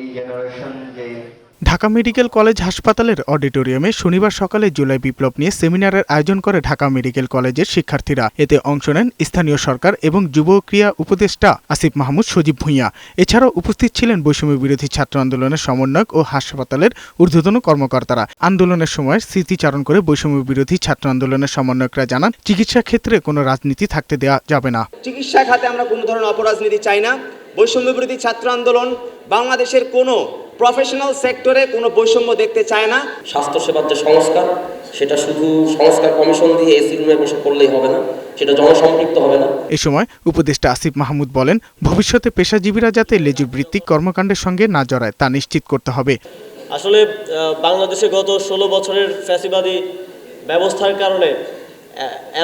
এই জেনারেশন যে Dhaka medical college হাসপাতালের অডিটোরিয়ামে শনিবার সকালে জুলাই বিপ্লব নিয়ে সেমিনারের আয়োজন করে ঢাকা মেডিকেল কলেজের শিক্ষার্থীরা। এতে অংশ নেন স্থানীয় সরকার এবং যুব ক্রিয়া উপদেষ্টা আসিফ মাহমুদ সজীব ভূঁইয়া। এছাড়াও উপস্থিত ছিলেন বৈষম্য বিরোধী ছাত্র আন্দোলনের সমন্বয়ক ও হাসপাতালের ঊর্ধ্বতন কর্মকর্তারা। আন্দোলনের সময় স্মৃতিচারণ করে বৈষম্য বিরোধী ছাত্র আন্দোলনের সমন্বয়করা জানান চিকিৎসা ক্ষেত্রে কোনো রাজনীতি থাকতে দেওয়া যাবে না। চিকিৎসা খাতে আমরা কোনো ধরনের অপরাজনীতি চাই না। বৈষম্য বিরোধী ছাত্র আন্দোলন বাংলাদেশের কোনো প্রফেশনাল সেক্টরে কোনো বৈষম্য দেখতে চায় না। স্বাস্থ্যসেবার যে সংস্কার সেটা শুধু সংস্কার কমিশন দিয়ে এসি রুমে বসে করলেই হবে না সেটা জনসম্পৃক্ত হবে না। এ সময় উপদেষ্টা আসিফ মাহমুদ বলেন ভবিষ্যতে পেশাজীবীরা যাতে লেজুর ভিত্তিক কর্মকাণ্ডের সঙ্গে না জড়ায় তা নিশ্চিত করতে হবে। আসলে বাংলাদেশে গত ষোলো বছরের ফ্যাসিবাদী ব্যবস্থার কারণে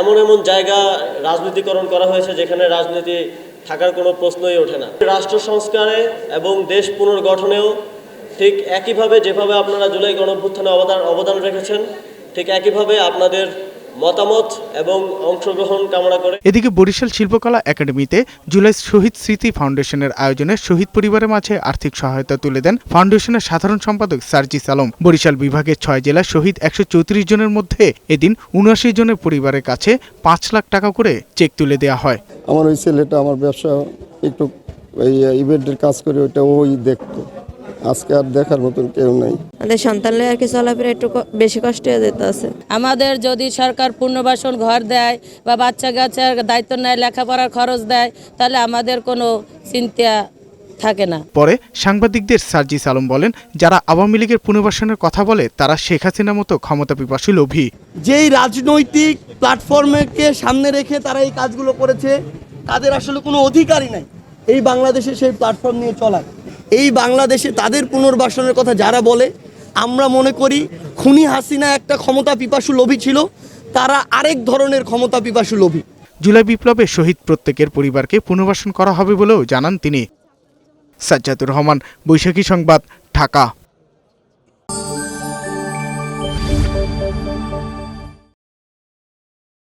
এমন এমন জায়গা রাজনীতিকরণ করা হয়েছে যেখানে রাজনীতি থাকার কোনো প্রশ্নই ওঠে না। রাষ্ট্র সংস্কারে এবং দেশ পুনর্গঠনেও ঠিক একইভাবে যেভাবে আপনারা জুলাই গণভ্যুত্থানে অবদান অবদান রেখেছেন, ঠিক একইভাবে আপনাদের মতামত এবং অংশগ্রহণ কামনা করে। এদিকে বরিশাল শিল্পকলা একাডেমিতে জুলাই শহীদ স্মৃতি ফাউন্ডেশনের আয়োজনে শহীদ পরিবারের মাঝে আর্থিক সহায়তা তুলে দেন ফাউন্ডেশনের সাধারণ সম্পাদক সার্জিস আলম বরিশাল বিভাগের ছয় জেলার শহীদ একশো চৌত্রিশ জনের মধ্যে এদিন উনআশি জনের পরিবারের কাছে পাঁচ লাখ টাকা করে চেক তুলে দেওয়া হয়। আমার ওই ছেলেটা আমার ব্যবসা একটু এই ইভেন্টের কাজ করে ওইটা ওই দেখতো। আজকে আর দেখার মতন কেউ নেই। আমাদের সন্তানরা আর কি চলাফেরা একটু বেশি কষ্ট হয়ে যেতে আছে আমাদের যদি সরকার পুনর্বাসন ঘর দেয় বা বাচ্চা কাচ্চার দায়িত্ব নেয় লেখাপড়ার খরচ দেয় তাহলে আমাদের কোনো চিন্তা থাকে না। পরে সাংবাদিকদের সার্জিস আলম বলেন যারা আওয়ামী লীগের পুনর্বাসনের কথা বলে তারা শেখ হাসিনার মতো ক্ষমতা পিপাসী লোভী। যেই রাজনৈতিক প্ল্যাটফর্মকে সামনে রেখে তারা এই কাজগুলো করেছে তাদের আসলে কোনো অধিকারই নাই। এই বাংলাদেশে সেই প্ল্যাটফর্ম নিয়ে চলার। এই বাংলাদেশে তাদের পুনর্বাসনের কথা যারা বলে, আমরা মনে করি খুনি হাসিনা একটা ক্ষমতা পিপাসু লোভী ছিল, তারা আরেক ধরনের ক্ষমতা পিপাসু লোভী। জুলাই বিপ্লবে শহীদ প্রত্যেকের পরিবারকে পুনর্বাসন করা হবে বলেও জানান তিনি। সাজ্জাদুর রহমান, বৈশাখী সংবাদ, ঢাকা।